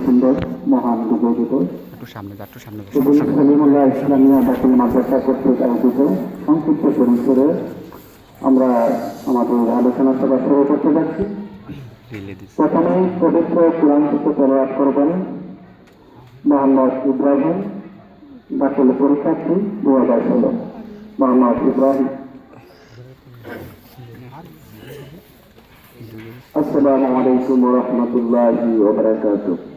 সুন্দর মহান বিজয় দিবস একটু সামনে যা একটু সামনে যা এগুলি সলিমুল্লাহ ইসলামিয়া দাখিল মাদ্রাসা কর্তৃক আয়োজিত সংক্ষিপ্ত পরিসরে আমরা আমাদের আলোচনা সভা শুরু করতে যাচ্ছি রিলে দিস প্রথমেই পবিত্র কোরআন থেকে তেলাওয়াত করবেন মোহাম্মদ ইব্রাহিম দাখিল পরীক্ষার্থী দু হাজার ষোলো মোহাম্মদ ইব্রাহিম আসসালামু আলাইকুম রহমতুল্লাহি ওবরাকাতুহ أعوذ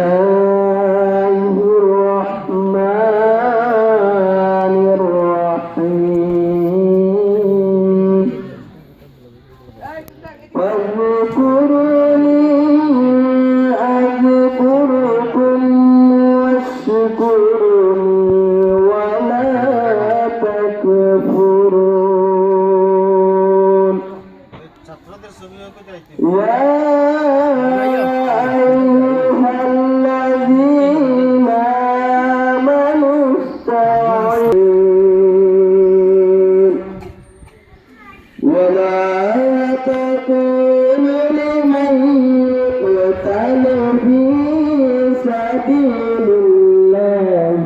سبيل الله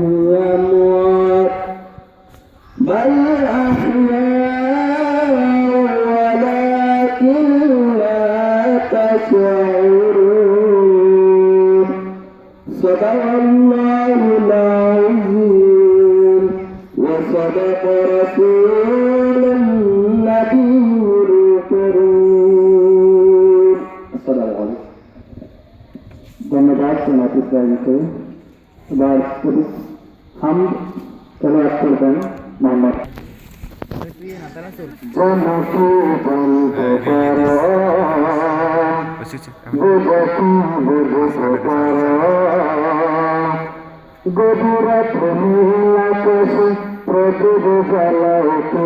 أموات بل أحياء ولكن لا تشعرون صدق الله धन्यवाद सोनापुर को बार पुलिस हम तलाश कर दें Mohammad Gobura premila kosu, protubu zalautu.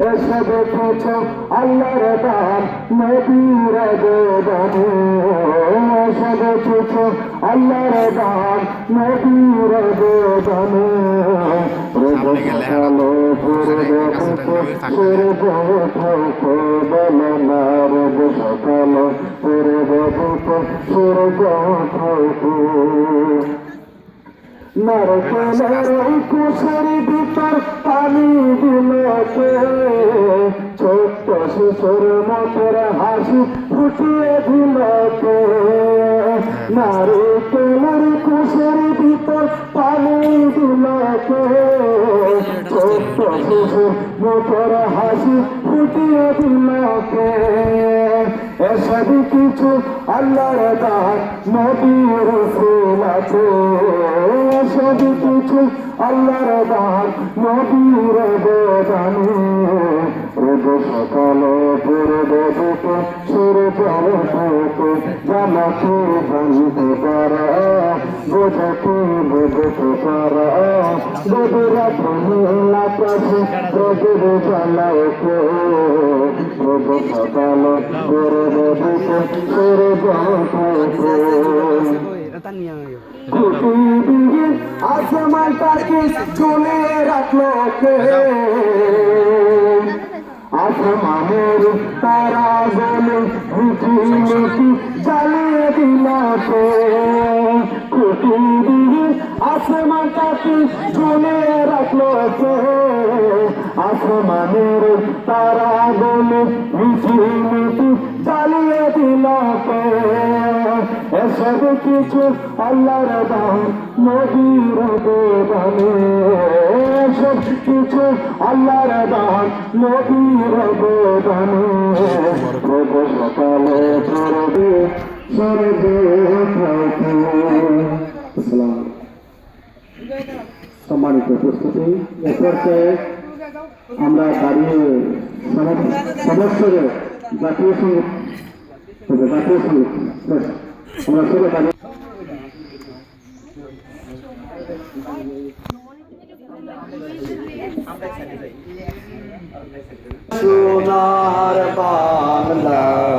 এসে দেখেছ আল্লাহর দান নবীর গোদানে এসে দেখেছ আল্লাহর দান নবীর গোদানে রোজ সকাল পূর্ব থাকো বলো না। রোজ সকাল পূর্ব সূর্য কুশের ভিতর পানি দিলকে শিশুর মতের হাসি ফুটিয়ে দিলকে নারকেলের কুশের ভিতর পানি দিলকে ছোট্ট মতের হাসি ফুটিয়ে দিলকে এসব কিছু আল্লাহর দান, নবীর ফুল আছে। এসব কিছু আল্লাহর দান, নবীর বেদানে রোজ সকাল পূর্ব দিকে সূর্য থেকে জানাতে জানতে পারা বোঝাতে বুঝতে পারা গভীরাত নীলাকাশে প্রদীপ জ্বালাওকে রোজ সকাল পূর্ব দিকে সূর্য থেকে পৃথিবীর আসমানটাকে ঝুলিয়ে রাখল আসমানের তারা বলে মিটি মিটি জ্বালিয়ে দিল কে পৃথিবীর আসমানটাকে ঝুলিয়ে রাখল আসমানের তারা বলে মিটি মিটি জ্বালিয়ে দিল এসব কিছু আল্লাহর দান, নবীর বেদনে। এসব কিছু আল্লাহর দান, নবীর বেদনে। সকালে পড়বে সর্বে সম্মানিত উপস্থিতি, এ আমরা দাঁড়িয়ে সমস্ত জাতীয় সংগীত জাতীয় সংগীত আমরা সবাই দাঁড়িয়ে সোনার বাংলায়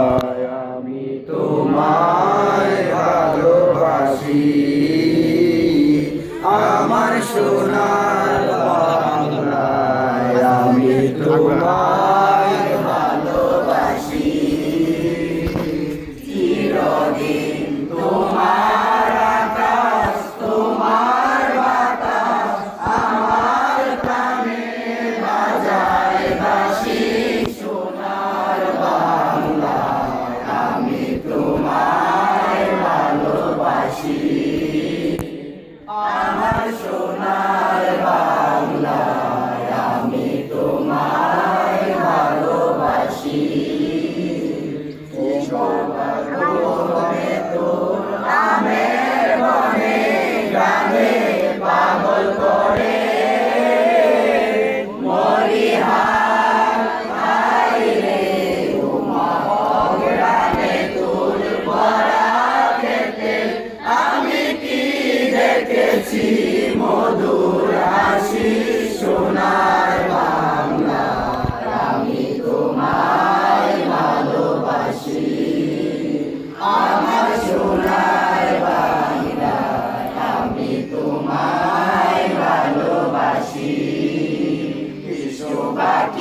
আল্লাহ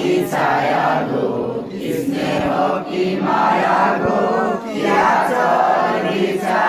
इच्छाया गो स्नेह की माया गो या चरिचा